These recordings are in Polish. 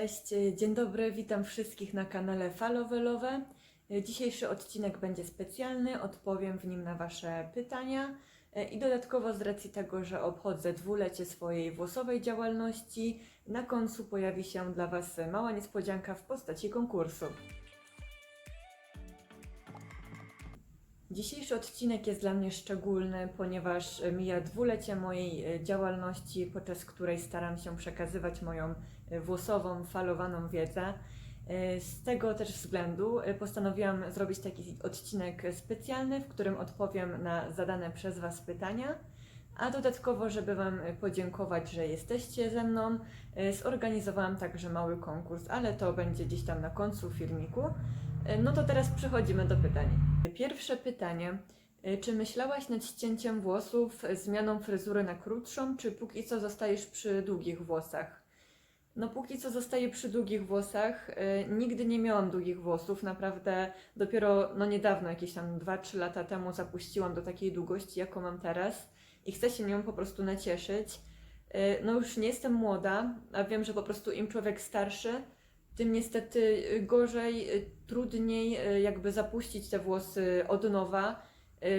Cześć, dzień dobry, witam wszystkich na kanale Falowelowe. Dzisiejszy odcinek będzie specjalny, odpowiem w nim na Wasze pytania i dodatkowo z racji tego, że obchodzę dwulecie swojej włosowej działalności, na końcu pojawi się dla Was mała niespodzianka w postaci konkursu. Dzisiejszy odcinek jest dla mnie szczególny, ponieważ mija dwulecie mojej e, działalności, podczas której staram się przekazywać moją włosową, falowaną wiedzę. E, Z tego też względu e, postanowiłam zrobić taki odcinek specjalny, w którym odpowiem na zadane przez Was pytania. A dodatkowo, żeby Wam podziękować, że jesteście ze mną, e, zorganizowałam także mały konkurs, ale to będzie gdzieś tam na końcu filmiku. No to teraz przechodzimy do pytań. Pierwsze pytanie. Czy myślałaś nad ścięciem włosów, zmianą fryzury na krótszą, czy póki co zostajesz przy długich włosach? No póki co zostaję przy długich włosach. E, Nigdy nie miałam długich włosów, naprawdę dopiero no niedawno, jakieś tam 2-3 lata temu zapuściłam do takiej długości, jaką mam teraz i chcę się nią po prostu nacieszyć. E, No już nie jestem młoda, a wiem, że po prostu im człowiek starszy, tym niestety y, gorzej, trudniej jakby zapuścić te włosy od nowa.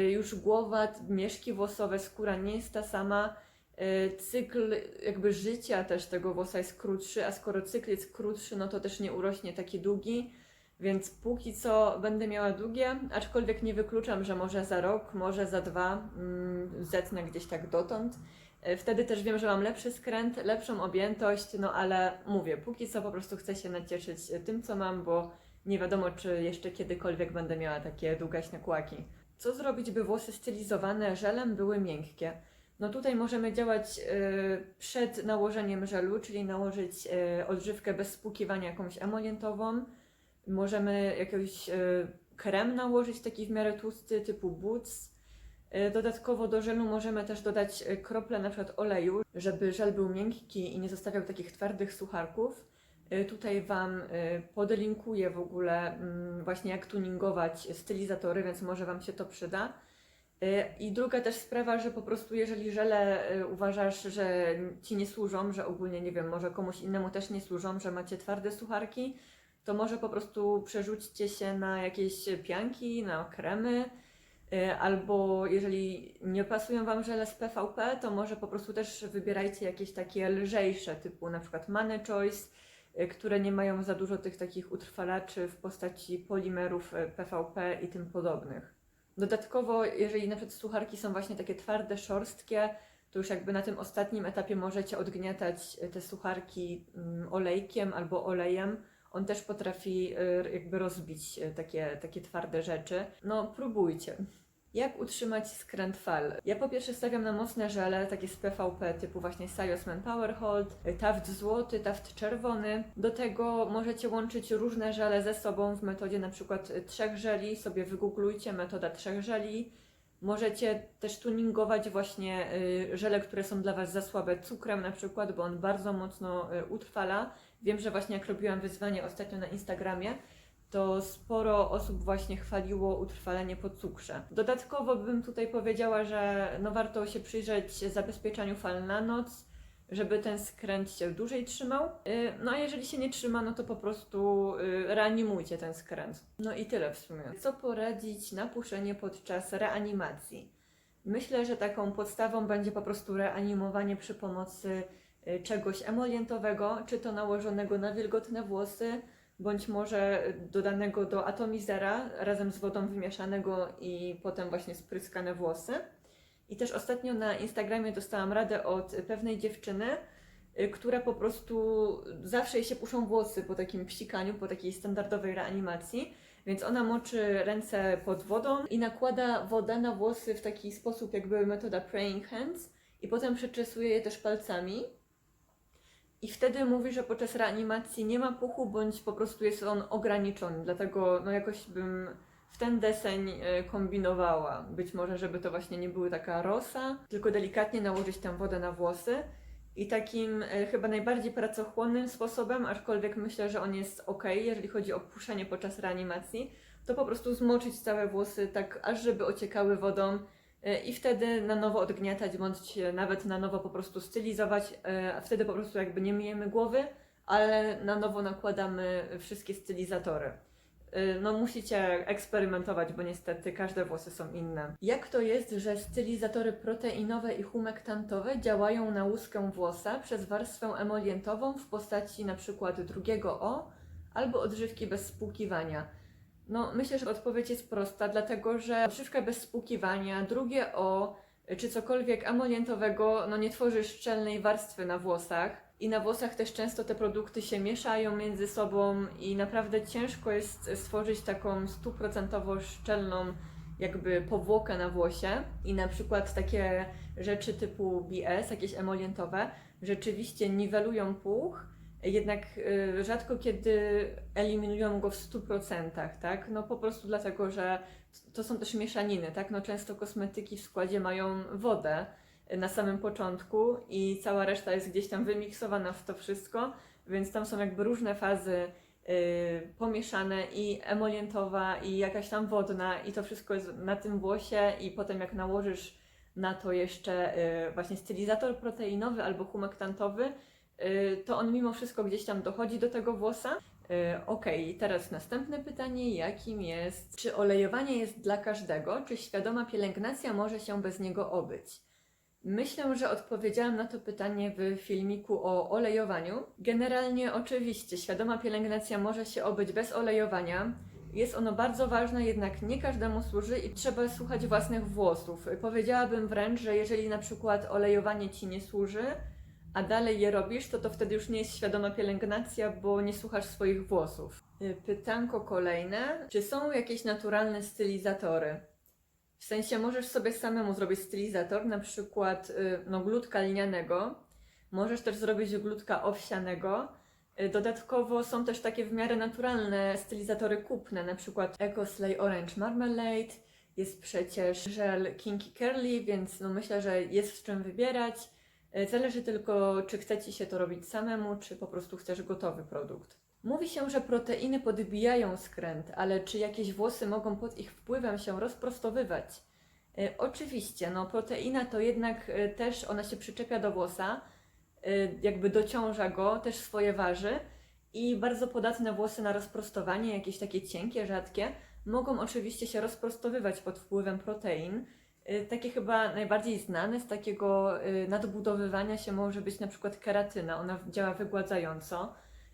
Już głowa, mieszki włosowe, skóra nie jest ta sama. Y, Cykl jakby życia też tego włosa jest krótszy, a skoro cykl jest krótszy, no to też nie urośnie taki długi. Więc póki co będę miała długie, aczkolwiek nie wykluczam, że może za rok, może za dwa mm, zetnę gdzieś tak dotąd. E, Wtedy też wiem, że mam lepszy skręt, lepszą objętość, no ale mówię, póki co po prostu chcę się nacieszyć e, tym, co mam, bo nie wiadomo, czy jeszcze kiedykolwiek będę miała takie długaśne kłaki. Co zrobić, by włosy stylizowane żelem były miękkie? No tutaj możemy działać e, przed nałożeniem żelu, czyli nałożyć e, odżywkę bez spłukiwania jakąś emolientową. Możemy jakiś e, krem nałożyć, taki w miarę tłusty, typu. E, Dodatkowo do żelu możemy też dodać krople na przykład oleju, żeby żel był miękki i nie zostawiał takich twardych sucharków. Tutaj Wam podelinkuję w ogóle mm, właśnie jak tuningować stylizatory, więc może Wam się to przyda. E, I druga też sprawa, że po prostu jeżeli żele e, uważasz, że Ci nie służą, że ogólnie nie wiem, może komuś innemu też nie służą, że macie twarde sucharki, to może po prostu przerzućcie się na jakieś pianki, na kremy, E, Albo jeżeli nie pasują Wam żele z PVP, to może po prostu też wybierajcie jakieś takie lżejsze, typu na przykład Money Choice, które nie mają za dużo tych takich utrwalaczy w postaci polimerów PVP i tym podobnych. Dodatkowo, jeżeli na przykład są właśnie takie twarde, szorstkie, to już jakby na tym ostatnim etapie możecie odgniatać e, te sucharki mm, olejkiem albo olejem. On też potrafi e, jakby rozbić e, takie, takie twarde rzeczy. No, próbujcie. Jak utrzymać skręt fal? Ja po pierwsze stawiam na mocne żele, takie z PVP typu właśnie Sajos Manpower Hold, taft złoty, taft czerwony. Do tego możecie łączyć różne żele ze sobą w metodzie na przykład trzech żeli, sobie wygooglujcie metoda trzech żeli. Możecie też tuningować właśnie y, żele, które są dla Was za słabe cukrem na przykład, bo on bardzo mocno y, utrwala. Wiem, że właśnie jak robiłam wyzwanie ostatnio na Instagramie, to sporo osób właśnie chwaliło utrwalenie po cukrze. Dodatkowo bym tutaj powiedziała, że no warto się przyjrzeć zabezpieczaniu fal na noc, żeby ten skręt się dłużej trzymał. Yy, No a jeżeli się nie trzyma, no to po prostu yy, reanimujcie ten skręt. No i tyle w sumie. Co poradzić na puszenie podczas reanimacji? Myślę, że taką podstawą będzie po prostu reanimowanie przy pomocy y, czegoś emolientowego, czy to nałożonego na wilgotne włosy, bądź może dodanego do atomizera razem z wodą wymieszanego i potem właśnie spryskane włosy. I też ostatnio na Instagramie dostałam radę od pewnej dziewczyny, y, która po prostu zawsze jej się puszą włosy po takim psikaniu, po takiej standardowej reanimacji, więc ona moczy ręce pod wodą i nakłada wodę na włosy w taki sposób, jakby metoda praying hands, i potem przeczesuje je też palcami. I wtedy mówi, że podczas reanimacji nie ma puchu, bądź po prostu jest on ograniczony. Dlatego no jakoś bym w ten deseń e, kombinowała. Być może, żeby to właśnie nie były taka rosa, tylko delikatnie nałożyć tę wodę na włosy. I takim e, chyba najbardziej pracochłonnym sposobem, aczkolwiek myślę, że on jest ok, jeżeli chodzi o puszczenie podczas reanimacji, to po prostu zmoczyć całe włosy tak, aż żeby ociekały wodą i wtedy na nowo odgniatać, bądź nawet na nowo po prostu stylizować, e, a wtedy po prostu jakby nie myjemy głowy, ale na nowo nakładamy wszystkie stylizatory. Y, No musicie eksperymentować, bo niestety każde włosy są inne. Jak to jest, że stylizatory proteinowe i humektantowe działają na łuskę włosa przez warstwę emolientową w postaci przykład drugiego O albo odżywki bez spłukiwania? No myślę, że odpowiedź jest prosta, dlatego że odżywka bez spłukiwania, drugie O czy cokolwiek emolientowego no nie tworzy szczelnej warstwy na włosach. I na włosach też często te produkty się mieszają między sobą i naprawdę ciężko jest stworzyć taką stuprocentowo szczelną jakby powłokę na włosie. I na przykład takie rzeczy typu BS, jakieś emolientowe, rzeczywiście niwelują puch, jednak y, rzadko kiedy eliminują go w 100%, tak? No po prostu dlatego, że to są też mieszaniny, tak? No często kosmetyki w składzie mają wodę na samym początku i cała reszta jest gdzieś tam wymiksowana w to wszystko, więc tam są jakby różne fazy y, pomieszane i emolientowa i jakaś tam wodna i to wszystko jest na tym włosie i potem jak nałożysz na to jeszcze y, właśnie stylizator proteinowy albo humektantowy, y, to on mimo wszystko gdzieś tam dochodzi do tego włosa. Y, Okej, teraz następne pytanie, jakim jest, czy olejowanie jest dla każdego, czy świadoma pielęgnacja może się bez niego obyć? Myślę, że odpowiedziałam na to pytanie w filmiku o olejowaniu. Generalnie oczywiście świadoma pielęgnacja może się obyć bez olejowania. Jest ono bardzo ważne, jednak nie każdemu służy i trzeba słuchać własnych włosów. Powiedziałabym wręcz, że jeżeli na przykład olejowanie Ci nie służy, a dalej je robisz, to to wtedy już nie jest świadoma pielęgnacja, bo nie słuchasz swoich włosów. Y, Pytanko kolejne. Czy są jakieś naturalne stylizatory? W sensie możesz sobie samemu zrobić stylizator, na przykład y, no, glutka linianego. Możesz też zrobić glutka owsianego. Y, Dodatkowo są też takie w miarę naturalne stylizatory kupne, na przykład Eco Slay Orange Marmalade. Jest przecież żel Kinky Curly, więc no myślę, że jest w czym wybierać. Y, Zależy tylko, czy chce Ci się to robić samemu, czy po prostu chcesz gotowy produkt. Mówi się, że proteiny podbijają skręt, ale czy jakieś włosy mogą pod ich wpływem się rozprostowywać? Y, oczywiście, no proteina to jednak y, też ona się przyczepia do włosa, jakby dociąża go, też swoje waży i bardzo podatne włosy na rozprostowanie, jakieś takie cienkie, rzadkie, mogą oczywiście się rozprostowywać pod wpływem protein. Y, Takie chyba najbardziej znane z takiego y, nadbudowywania się może być na przykład keratyna, ona działa wygładzająco.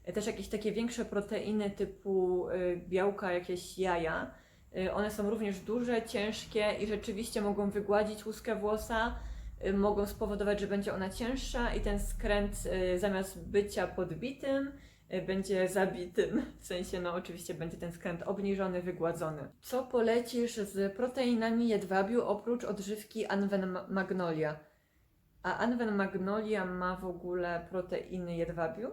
Y, Też jakieś takie większe proteiny typu białka, jakieś jaja. One są również duże, ciężkie i rzeczywiście mogą wygładzić łuskę włosa, mogą spowodować, że będzie ona cięższa i ten skręt zamiast bycia podbitym, będzie zabitym. W sensie, no oczywiście będzie ten skręt obniżony, wygładzony. Co polecisz z proteinami jedwabiu oprócz odżywki Anven Ma- Magnolia? A Anven Magnolia ma w ogóle proteiny jedwabiu?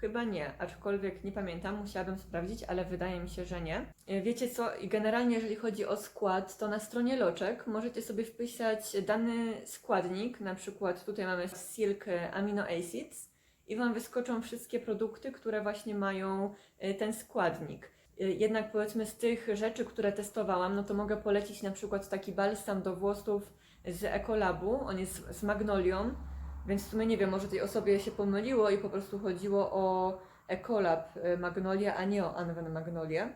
Chyba nie, aczkolwiek nie pamiętam, musiałabym sprawdzić, ale wydaje mi się, że nie. E, Wiecie co, i generalnie jeżeli chodzi o skład, to na stronie Loczek możecie sobie wpisać dany składnik, na przykład tutaj mamy Silk Amino Acids i Wam wyskoczą wszystkie produkty, które właśnie mają e, ten składnik. E, Jednak powiedzmy z tych rzeczy, które testowałam, no to mogę polecić na przykład taki balsam do włosów z Ekolabu, on jest z magnolią, więc w sumie nie wiem, może tej osobie się pomyliło i po prostu chodziło o Ecolab y, Magnolia, a nie o Anwen Magnolia.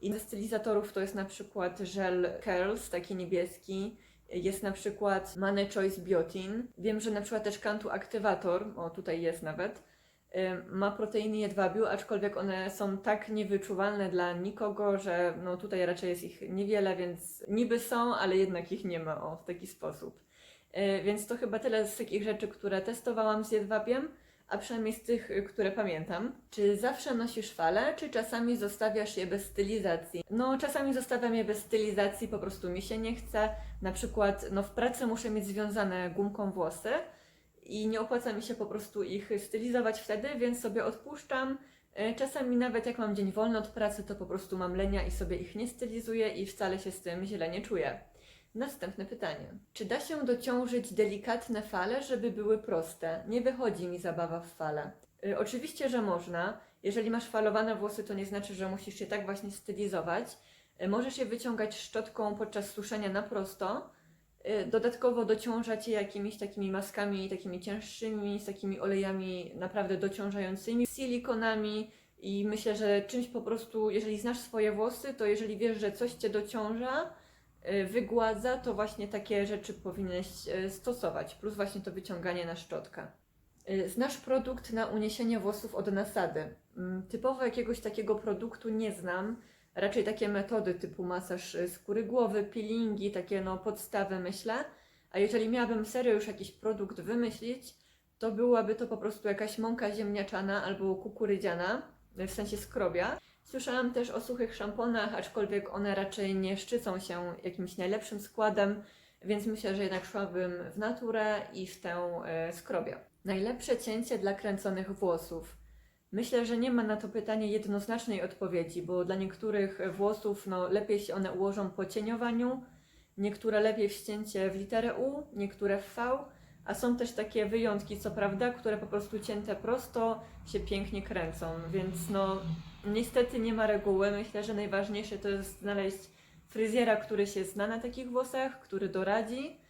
I ze stylizatorów to jest na przykład żel Curls, taki niebieski. Jest na przykład Mane Choice Biotin. Wiem, że na przykład też Kantu Aktywator, o tutaj jest nawet, ma proteiny jedwabiu, aczkolwiek one są tak niewyczuwalne dla nikogo, że no tutaj raczej jest ich niewiele, więc niby są, ale jednak ich nie ma o, w taki sposób. Y, Więc to chyba tyle z takich rzeczy, które testowałam z jedwabiem, a przynajmniej z tych, y, które pamiętam. Czy zawsze nosisz fale, czy czasami zostawiasz je bez stylizacji? No, czasami zostawiam je bez stylizacji, po prostu mi się nie chce. Na przykład, no w pracy muszę mieć związane gumką włosy i nie opłaca mi się po prostu ich stylizować wtedy, więc sobie odpuszczam. Y, Czasami nawet jak mam dzień wolny od pracy, to po prostu mam lenia i sobie ich nie stylizuję i wcale się z tym źle nie czuję. Następne pytanie. Czy da się dociążyć delikatne fale, żeby były proste? Nie wychodzi mi zabawa w fale. Y, oczywiście, że można. Jeżeli masz falowane włosy, to nie znaczy, że musisz je tak właśnie stylizować. Y, możesz je wyciągać szczotką podczas suszenia na prosto. Y, Dodatkowo dociążać je jakimiś takimi maskami, takimi cięższymi, z takimi olejami naprawdę dociążającymi, silikonami i myślę, że czymś po prostu, jeżeli znasz swoje włosy, to jeżeli wiesz, że coś Cię dociąża, wygładza, to właśnie takie rzeczy powinieneś y, stosować, plus właśnie to wyciąganie na szczotkę. Y, Znasz produkt na uniesienie włosów od nasady. Mm, Typowo jakiegoś takiego produktu nie znam, raczej takie metody typu masaż skóry głowy, peelingi, takie no podstawy myślę. A jeżeli miałabym serio już jakiś produkt wymyślić, to byłaby to po prostu jakaś mąka ziemniaczana albo kukurydziana, w sensie skrobia. Słyszałam też o suchych szamponach, aczkolwiek one raczej nie szczycą się jakimś najlepszym składem, więc myślę, że jednak szłabym w naturę i w tę e, skrobię. Najlepsze cięcie dla kręconych włosów. Myślę, że nie ma na to pytanie jednoznacznej odpowiedzi, bo dla niektórych włosów no, lepiej się one ułożą po cieniowaniu, niektóre lepiej w ścięcie w literę U, niektóre w V, a są też takie wyjątki, co prawda, które po prostu cięte prosto się pięknie kręcą, więc no niestety nie ma reguły. Myślę, że najważniejsze to jest znaleźć fryzjera, który się zna na takich włosach, który doradzi.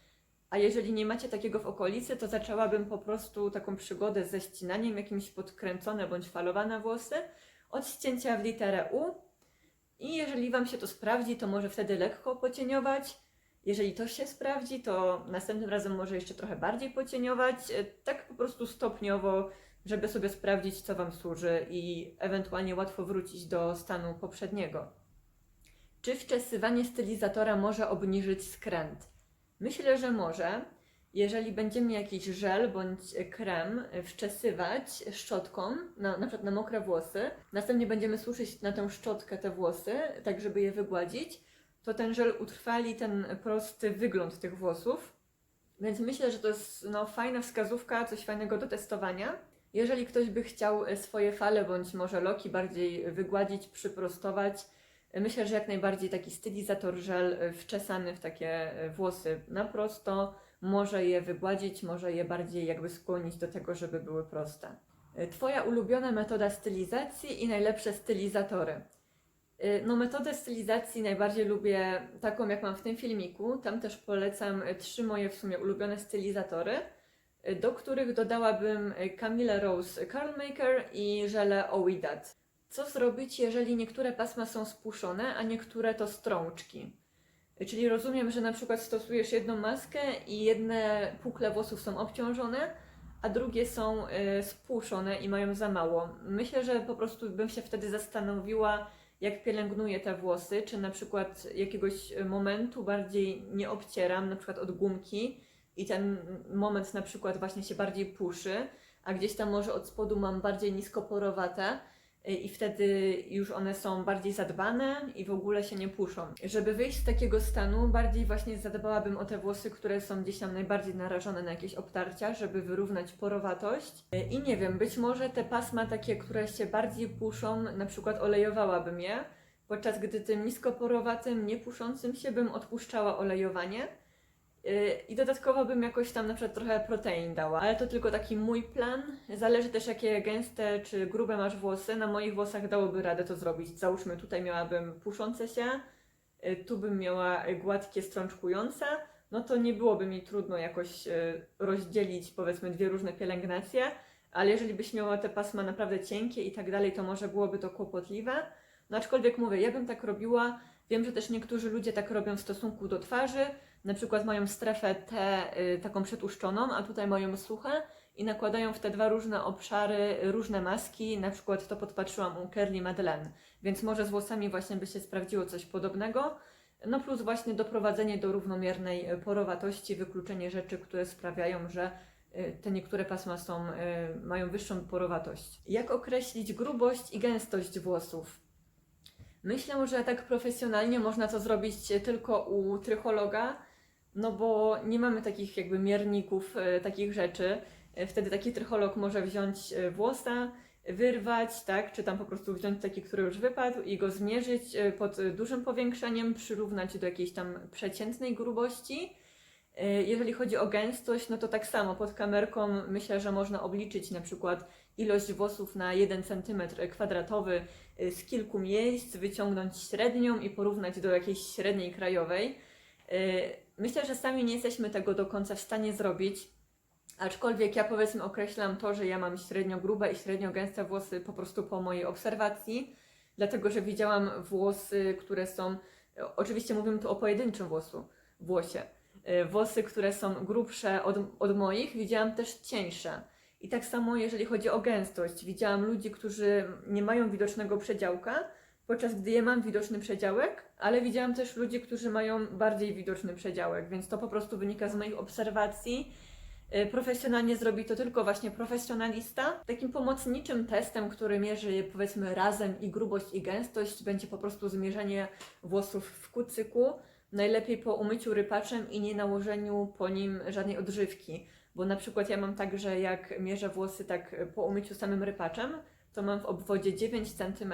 A jeżeli nie macie takiego w okolicy, to zaczęłabym po prostu taką przygodę ze ścinaniem jakimś podkręcone bądź falowane włosy od ścięcia w literę U. I jeżeli Wam się to sprawdzi, to może wtedy lekko pocieniować. Jeżeli to się sprawdzi, to następnym razem może jeszcze trochę bardziej pocieniować, e, tak po prostu stopniowo, żeby sobie sprawdzić, co Wam służy i ewentualnie łatwo wrócić do stanu poprzedniego. Czy wczesywanie stylizatora może obniżyć skręt? Myślę, że może. Jeżeli będziemy jakiś żel bądź krem wczesywać szczotką, na, na przykład na mokre włosy, następnie będziemy suszyć na tę szczotkę te włosy, tak żeby je wygładzić, to ten żel utrwali ten prosty wygląd tych włosów. Więc myślę, że to jest no, fajna wskazówka, coś fajnego do testowania. Jeżeli ktoś by chciał e, swoje fale bądź może loki bardziej wygładzić, przyprostować, e, myślę, że jak najbardziej taki stylizator żel e, wczesany w takie włosy na prosto może je wygładzić, może je bardziej jakby skłonić do tego, żeby były proste. Twoja ulubiona metoda stylizacji i najlepsze stylizatory. Y, No, metodę stylizacji najbardziej lubię taką, jak mam w tym filmiku. Tam też polecam y, trzy moje w sumie ulubione stylizatory, y, do których dodałabym Camille Rose Curl Maker i żelę Ouidat. Co zrobić, jeżeli niektóre pasma są spuszczone, a niektóre to strączki? Czyli rozumiem, że na przykład stosujesz jedną maskę i jedne pukle włosów są obciążone, a drugie są spuszczone i mają za mało. Myślę, że po prostu bym się wtedy zastanowiła, jak pielęgnuję te włosy, czy na przykład jakiegoś momentu bardziej nie obcieram, na przykład od gumki i ten moment na przykład właśnie się bardziej puszy, a gdzieś tam może od spodu mam bardziej niskoporowate i wtedy już one są bardziej zadbane i w ogóle się nie puszą. Żeby wyjść z takiego stanu, bardziej właśnie zadbałabym o te włosy, które są gdzieś tam najbardziej narażone na jakieś obtarcia, żeby wyrównać porowatość. E, I nie wiem, być może te pasma takie, które się bardziej puszą, na przykład olejowałabym je, podczas gdy tym niskoporowatym, niepuszącym się bym odpuszczała olejowanie. I dodatkowo bym jakoś tam na przykład trochę protein dała, ale to tylko taki mój plan. Zależy też jakie gęste czy grube masz włosy. Na moich włosach dałoby radę to zrobić. Załóżmy tutaj miałabym puszące się, yy, tu bym miała gładkie, strączkujące. No to nie byłoby mi trudno jakoś yy, rozdzielić powiedzmy dwie różne pielęgnacje, ale jeżeli byś miała te pasma naprawdę cienkie i tak dalej, to może byłoby to kłopotliwe. No aczkolwiek mówię, ja bym tak robiła. Wiem, że też niektórzy ludzie tak robią w stosunku do twarzy. Na przykład mają strefę T y, taką przetłuszczoną, a tutaj mają suche i nakładają w te dwa różne obszary różne maski. Na przykład to podpatrzyłam u Curly Madeleine, więc może z włosami właśnie by się sprawdziło coś podobnego. No plus właśnie doprowadzenie do równomiernej y, porowatości, wykluczenie rzeczy, które sprawiają, że y, te niektóre pasma są, mają wyższą porowatość. Jak określić grubość i gęstość włosów? Myślę, że tak profesjonalnie można to zrobić tylko u trychologa, no bo nie mamy takich jakby mierników, e, takich rzeczy. E, Wtedy taki trycholog może wziąć e, włosa, wyrwać, tak, czy tam po prostu wziąć taki, który już wypadł i go zmierzyć pod dużym powiększeniem, przyrównać do jakiejś tam przeciętnej grubości. Jeżeli chodzi o gęstość, no to tak samo pod kamerką myślę, że można obliczyć na przykład ilość włosów na 1 cm kwadratowy z kilku miejsc, wyciągnąć średnią i porównać do jakiejś średniej krajowej. Myślę, że sami nie jesteśmy tego do końca w stanie zrobić. Aczkolwiek ja powiedzmy określam to, że ja mam średnio grube i średnio gęste włosy po prostu po mojej obserwacji, dlatego że widziałam włosy, które są, oczywiście mówimy tu o pojedynczym włosu, włosie, E, włosy, które są grubsze od, od moich, widziałam też cieńsze. I tak samo jeżeli chodzi o gęstość, widziałam ludzi, którzy nie mają widocznego przedziałka, podczas gdy ja mam widoczny przedziałek, ale widziałam też ludzi, którzy mają bardziej widoczny przedziałek, więc to po prostu wynika z moich obserwacji. Y, Profesjonalnie zrobi to tylko właśnie profesjonalista. Takim pomocniczym testem, który mierzy powiedzmy razem i grubość i gęstość, będzie po prostu zmierzenie włosów w kucyku. Najlepiej po umyciu rypaczem i nie nałożeniu po nim żadnej odżywki. Bo na przykład ja mam tak, że jak mierzę włosy tak po umyciu samym rypaczem, to mam w obwodzie 9 cm,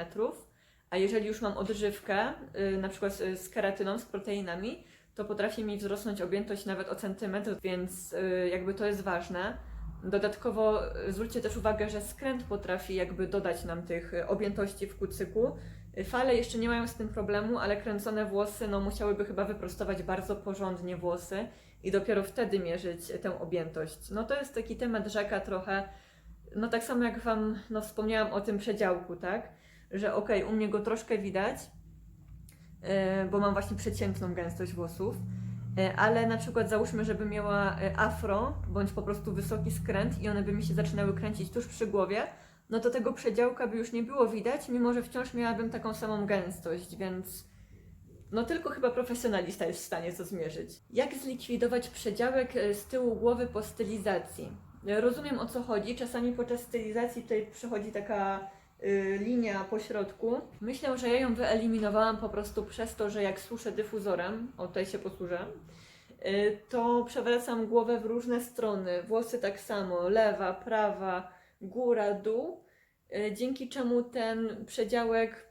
a jeżeli już mam odżywkę, y, na przykład z keratyną, z proteinami, to potrafi mi wzrosnąć objętość nawet o centymetr, więc y, jakby to jest ważne. Dodatkowo zwróćcie też uwagę, że skręt potrafi jakby dodać nam tych y, objętości w kucyku. Fale jeszcze nie mają z tym problemu, ale kręcone włosy no, musiałyby chyba wyprostować bardzo porządnie włosy i dopiero wtedy mierzyć tę objętość. No to jest taki temat rzeka trochę, no tak samo jak Wam no, wspomniałam o tym przedziałku, tak? Że okej, u mnie go troszkę widać, e, bo mam właśnie przeciętną gęstość włosów, e, ale na przykład załóżmy, żeby miała e, afro, bądź po prostu wysoki skręt i one by mi się zaczynały kręcić tuż przy głowie, no to tego przedziałka by już nie było widać, mimo że wciąż miałabym taką samą gęstość, więc no tylko chyba profesjonalista jest w stanie to zmierzyć. Jak zlikwidować przedziałek z tyłu głowy po stylizacji? Rozumiem o co chodzi. Czasami podczas stylizacji tutaj przychodzi taka linia po środku. Myślę, że ja ją wyeliminowałam po prostu przez to, że jak suszę dyfuzorem, o tutaj się posłużę, y, to przewracam głowę w różne strony. Włosy tak samo, lewa, prawa, góra, dół, y, dzięki czemu ten przedziałek,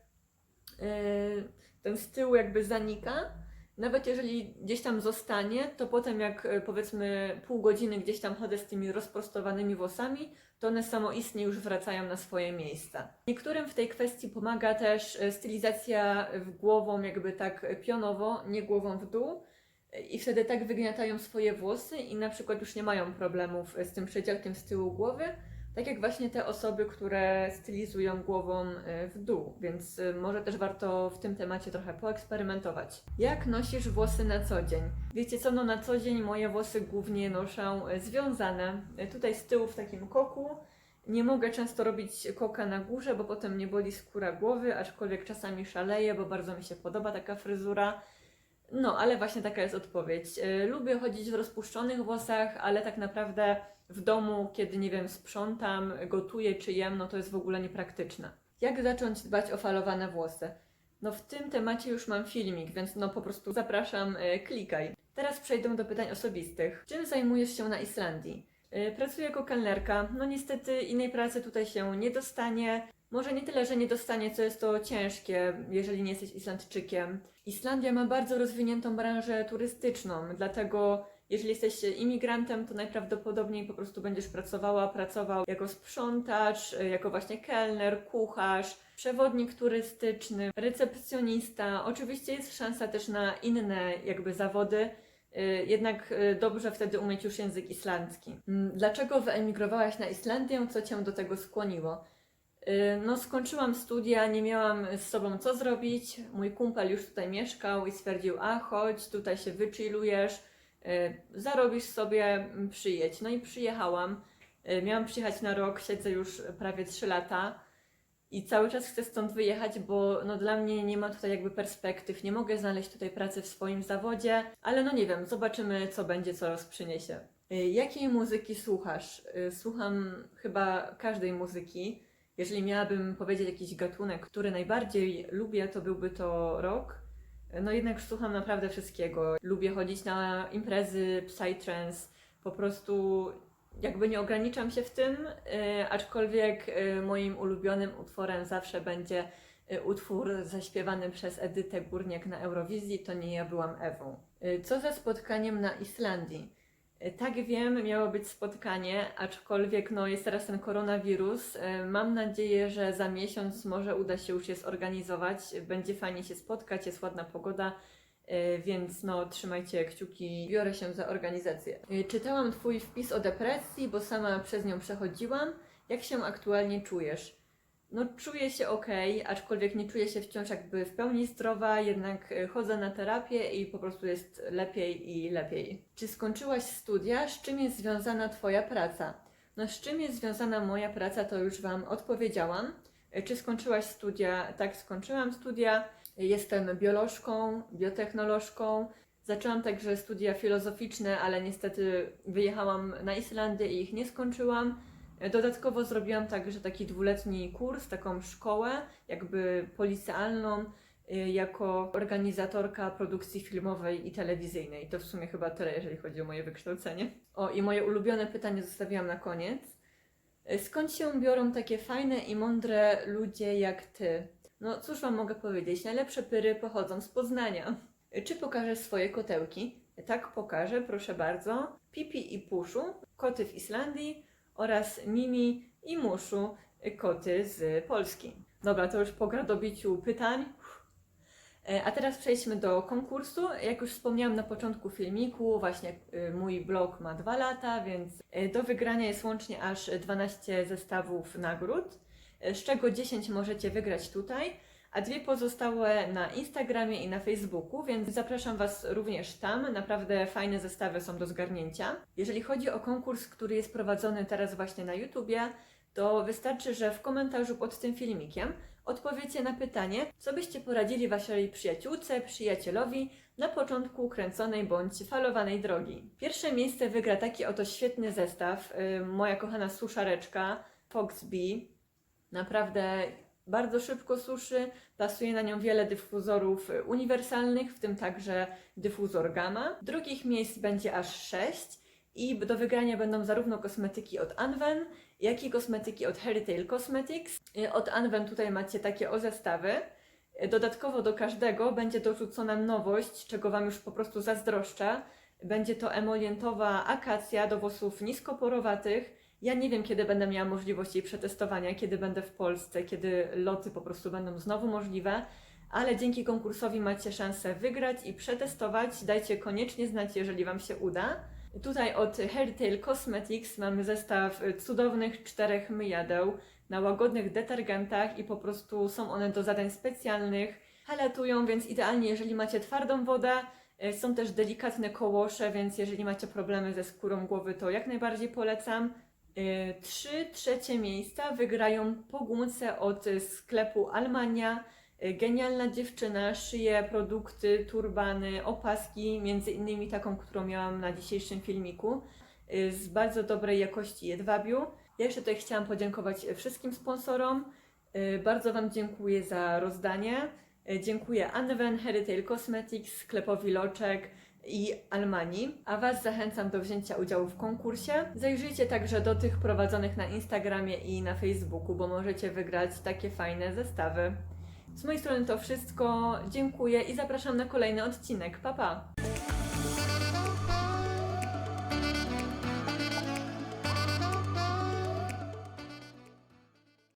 y, ten z tyłu jakby zanika. Nawet jeżeli gdzieś tam zostanie, to potem jak y, powiedzmy pół godziny gdzieś tam chodzę z tymi rozprostowanymi włosami, to one samoistnie już wracają na swoje miejsca. Niektórym w tej kwestii pomaga też y, stylizacja głową jakby tak pionowo, nie głową w dół i wtedy tak wygniatają swoje włosy i na przykład już nie mają problemów z tym przedziałkiem z tyłu głowy, tak jak właśnie te osoby, które stylizują głową y, w dół, więc y, może też warto w tym temacie trochę poeksperymentować. Jak nosisz włosy na co dzień? Wiecie co, no na co dzień moje włosy głównie noszę y, związane, tutaj z tyłu w takim koku. Nie mogę często robić koka na górze, bo potem mnie boli skóra głowy, aczkolwiek czasami szaleję, bo bardzo mi się podoba taka fryzura. No, ale właśnie taka jest odpowiedź. Lubię chodzić w rozpuszczonych włosach, ale tak naprawdę w domu, kiedy nie wiem, sprzątam, gotuję czy jem, no to jest w ogóle niepraktyczne. Jak zacząć dbać o falowane włosy? No w tym temacie już mam filmik, więc no po prostu zapraszam, y, klikaj. Teraz przejdę do pytań osobistych. Czym zajmujesz się na Islandii? Y, Pracuję jako kelnerka. No niestety innej pracy tutaj się nie dostanie. Może nie tyle, że nie dostanie, co jest to ciężkie, jeżeli nie jesteś Islandczykiem. Islandia ma bardzo rozwiniętą branżę turystyczną, dlatego jeżeli jesteś imigrantem, to najprawdopodobniej po prostu będziesz pracowała, pracował jako sprzątacz, jako właśnie kelner, kucharz, przewodnik turystyczny, recepcjonista. Oczywiście jest szansa też na inne jakby zawody, y, jednak y, dobrze wtedy umieć już język islandzki. Mm, Dlaczego wyemigrowałaś na Islandię? Co cię do tego skłoniło? Y, No, skończyłam studia, nie miałam z sobą co zrobić. Mój kumpel już tutaj mieszkał i stwierdził: A chodź, tutaj się wychillujesz, zarobisz sobie, mm, przyjedź. No i przyjechałam. Y, Miałam przyjechać na rok, siedzę już prawie 3 lata i cały czas chcę stąd wyjechać, bo no, dla mnie nie ma tutaj jakby perspektyw. Nie mogę znaleźć tutaj pracy w swoim zawodzie, ale no nie wiem, zobaczymy co będzie, co los przyniesie. Y, Jakiej muzyki słuchasz? Y, Słucham chyba każdej muzyki. Jeżeli miałabym powiedzieć jakiś gatunek, który najbardziej lubię, to byłby to rock. No jednak słucham naprawdę wszystkiego. Lubię chodzić na imprezy, psytrance, po prostu jakby nie ograniczam się w tym, y, aczkolwiek y, moim ulubionym utworem zawsze będzie y, utwór zaśpiewany przez Edytę Górniak na Eurowizji, to nie ja byłam Ewą. Co ze spotkaniem na Islandii? Tak wiem, miało być spotkanie, aczkolwiek no, jest teraz ten koronawirus. Y, Mam nadzieję, że za miesiąc może uda się już je zorganizować. Będzie fajnie się spotkać, jest ładna pogoda E, Więc no, trzymajcie kciuki, biorę się za organizację. E, Czytałam Twój wpis o depresji, bo sama przez nią przechodziłam. Jak się aktualnie czujesz? No, czuję się ok, aczkolwiek nie czuję się wciąż jakby w pełni zdrowa, jednak e, chodzę na terapię i po prostu jest lepiej i lepiej. Czy skończyłaś studia? Z czym jest związana Twoja praca? No, z czym jest związana moja praca, to już Wam odpowiedziałam. E, Czy skończyłaś studia? Tak, skończyłam studia. Jestem biolożką, biotechnolożką. Zaczęłam także studia filozoficzne, ale niestety wyjechałam na Islandię i ich nie skończyłam. Dodatkowo zrobiłam także taki dwuletni kurs, taką szkołę, jakby policealną, y, jako organizatorka produkcji filmowej i telewizyjnej. To w sumie chyba tyle, jeżeli chodzi o moje wykształcenie. O, i moje ulubione pytanie zostawiłam na koniec. Y, Skąd się biorą takie fajne i mądre ludzie jak ty? No cóż wam mogę powiedzieć, najlepsze pyry pochodzą z Poznania. Y, Czy pokażesz swoje kotełki? Tak, pokażę, proszę bardzo. Pipi i Puszu, koty w Islandii oraz Mimi i Muszu, koty z Polski. Dobra, to już po gradobiciu pytań. E, A teraz przejdźmy do konkursu. Jak już wspomniałam na początku filmiku, właśnie y, mój blog ma dwa lata, więc y, do wygrania jest łącznie aż 12 zestawów nagród, z czego 10 możecie wygrać tutaj, a dwie pozostałe na Instagramie i na Facebooku, więc zapraszam Was również tam. Naprawdę fajne zestawy są do zgarnięcia. Jeżeli chodzi o konkurs, który jest prowadzony teraz właśnie na YouTubie, to wystarczy, że w komentarzu pod tym filmikiem odpowiecie na pytanie, co byście poradzili waszej przyjaciółce, przyjacielowi na początku kręconej bądź falowanej drogi. Pierwsze miejsce wygra taki oto świetny zestaw, y, moja kochana suszareczka Foxbee. Naprawdę bardzo szybko suszy, pasuje na nią wiele dyfuzorów y, uniwersalnych, w tym także dyfuzor Gamma. Drugich miejsc będzie aż 6 i do wygrania będą zarówno kosmetyki od Anwen, jak i kosmetyki od Heritage Cosmetics. Y, Od Anwen tutaj macie takie o zestawy. Y, Dodatkowo do każdego będzie dorzucona nowość, czego Wam już po prostu zazdroszczę. Będzie to emolientowa akacja do włosów niskoporowatych. Ja nie wiem, kiedy będę miała możliwość jej przetestowania, kiedy będę w Polsce, kiedy loty po prostu będą znowu możliwe, ale dzięki konkursowi macie szansę wygrać i przetestować. Dajcie koniecznie znać, jeżeli Wam się uda. Tutaj od Hairtail Cosmetics mamy zestaw cudownych czterech myjadeł na łagodnych detergentach i po prostu są one do zadań specjalnych. Halatują, więc idealnie, jeżeli macie twardą wodę. Y, Są też delikatne kołosze, więc jeżeli macie problemy ze skórą głowy, to jak najbardziej polecam. Y, Trzy trzecie miejsca wygrają po gumce od sklepu Almania. Y, Genialna dziewczyna szyje produkty, turbany, opaski, między innymi taką, którą miałam na dzisiejszym filmiku, y, z bardzo dobrej jakości jedwabiu. Ja jeszcze tutaj chciałam podziękować wszystkim sponsorom. Bardzo Wam dziękuję za rozdanie. Dziękuję Anwen, Heritage Cosmetics, sklepowi Loczek i Almani, a Was zachęcam do wzięcia udziału w konkursie. Zajrzyjcie także do tych prowadzonych na Instagramie i na Facebooku, bo możecie wygrać takie fajne zestawy. Z mojej strony to wszystko. Dziękuję i zapraszam na kolejny odcinek. Pa pa!